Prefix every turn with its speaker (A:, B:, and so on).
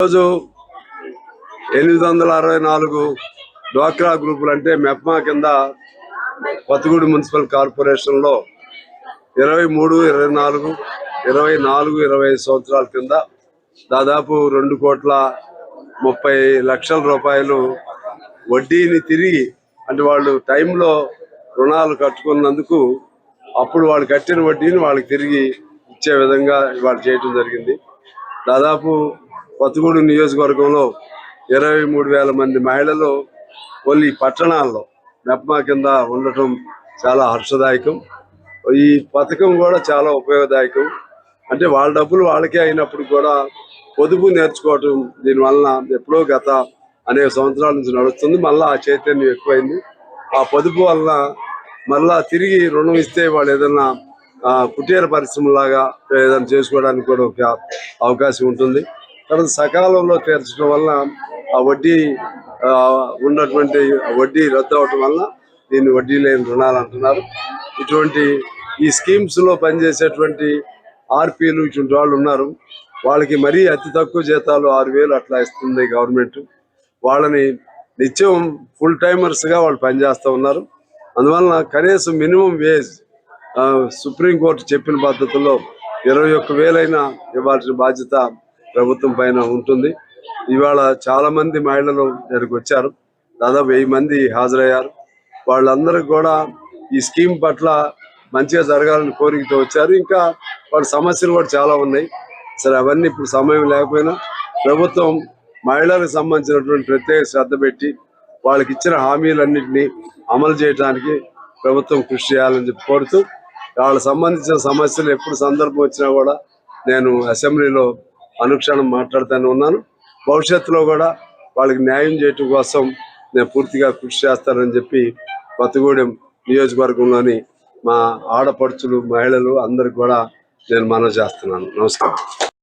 A: ఈరోజు ఎనిమిది వందల అరవై నాలుగు డ్వాక్రా గ్రూపులు అంటే మెప్మా కింద కొత్తగూడి మున్సిపల్ కార్పొరేషన్లో ఇరవై మూడు ఇరవై నాలుగు ఇరవై నాలుగు ఇరవై సంవత్సరాల కింద దాదాపు రెండు కోట్ల ముప్పై లక్షల రూపాయలు వడ్డీని తిరిగి అంటే వాళ్ళు టైంలో రుణాలు కట్టుకున్నందుకు అప్పుడు వాళ్ళు కట్టిన వడ్డీని వాళ్ళకి తిరిగి ఇచ్చే విధంగా వాళ్ళు చేయటం జరిగింది. దాదాపు కొత్తగూడు నియోజకవర్గంలో ఇరవై మూడు వేల మంది మహిళలు ఓన్లీ పట్టణాల్లో మెప్మా కింద ఉండటం చాలా హర్షదాయకం. ఈ పథకం కూడా చాలా ఉపయోగదాయకం. అంటే వాళ్ళ డబ్బులు వాళ్ళకే అయినప్పుడు కూడా పొదుపు నేర్చుకోవటం దీనివల్ల ఎప్పుడో గత అనేక సంవత్సరాల నుంచి నడుస్తుంది. మళ్ళీ ఆ చైతన్యం ఎక్కువైంది. ఆ పొదుపు వల్ల మళ్ళా తిరిగి రుణం ఇస్తే వాళ్ళు ఏదైనా ఆ, కుటీర పరిశ్రమలాగా ఏదైనా చేసుకోవడానికి కూడా ఒక అవకాశం ఉంటుంది. తర్వాత సకాలంలో తీర్చడం వల్ల ఆ వడ్డీ ఆ, ఉన్నటువంటి వడ్డీ రద్దు అవటం వల్ల దీన్ని వడ్డీ లేని రుణాలు అంటున్నారు. ఇటువంటి ఈ స్కీమ్స్లో పనిచేసేటువంటి ఆర్పీలు ఇటువంటి వాళ్ళు ఉన్నారు. వాళ్ళకి మరీ అతి తక్కువ జీతాలు ఆరు వేలు అట్లా ఇస్తుంది గవర్నమెంట్. వాళ్ళని నిత్యం ఫుల్ టైమర్స్గా వాళ్ళు పనిచేస్తూ ఉన్నారు. అందువలన కనీసం మినిమం వేజ్ సుప్రీంకోర్టు చెప్పిన పద్ధతుల్లో ఇరవై ఒక్క వేలైనా ఇవ్వాల్సిన బాధ్యత ప్రభుత్వం పైన ఉంటుంది. ఇవాళ చాలా మంది మహిళలు దగ్గరికి వచ్చారు. దాదాపు వెయ్యి మంది హాజరయ్యారు. వాళ్ళందరికీ కూడా ఈ స్కీమ్ పట్ల మంచిగా జరగాలని కోరికతో వచ్చారు. ఇంకా వాళ్ళ సమస్యలు కూడా చాలా ఉన్నాయి. సరే అవన్నీ ఇప్పుడు సమయం లేకపోయినా ప్రభుత్వం మహిళలకు సంబంధించినటువంటి ప్రత్యేక శ్రద్ధ పెట్టి వాళ్ళకి ఇచ్చిన హామీలన్నింటినీ అమలు చేయడానికి ప్రభుత్వం కృషి చేయాలని చెప్పి కోరుతూ వాళ్ళకి సంబంధించిన సమస్యలు ఎప్పుడు సందర్భం వచ్చినా కూడా నేను అసెంబ్లీలో అనుక్షణం మాట్లాడుతూనే ఉన్నాను. భవిష్యత్తులో కూడా వాళ్ళకి న్యాయం చేయటం కోసం నేను పూర్తిగా కృషి చేస్తానని చెప్పి కొత్తగూడెం నియోజకవర్గంలోని మా ఆడపడుచులు మహిళలు అందరికి కూడా నేను మనవి చేస్తున్నాను. నమస్కారం.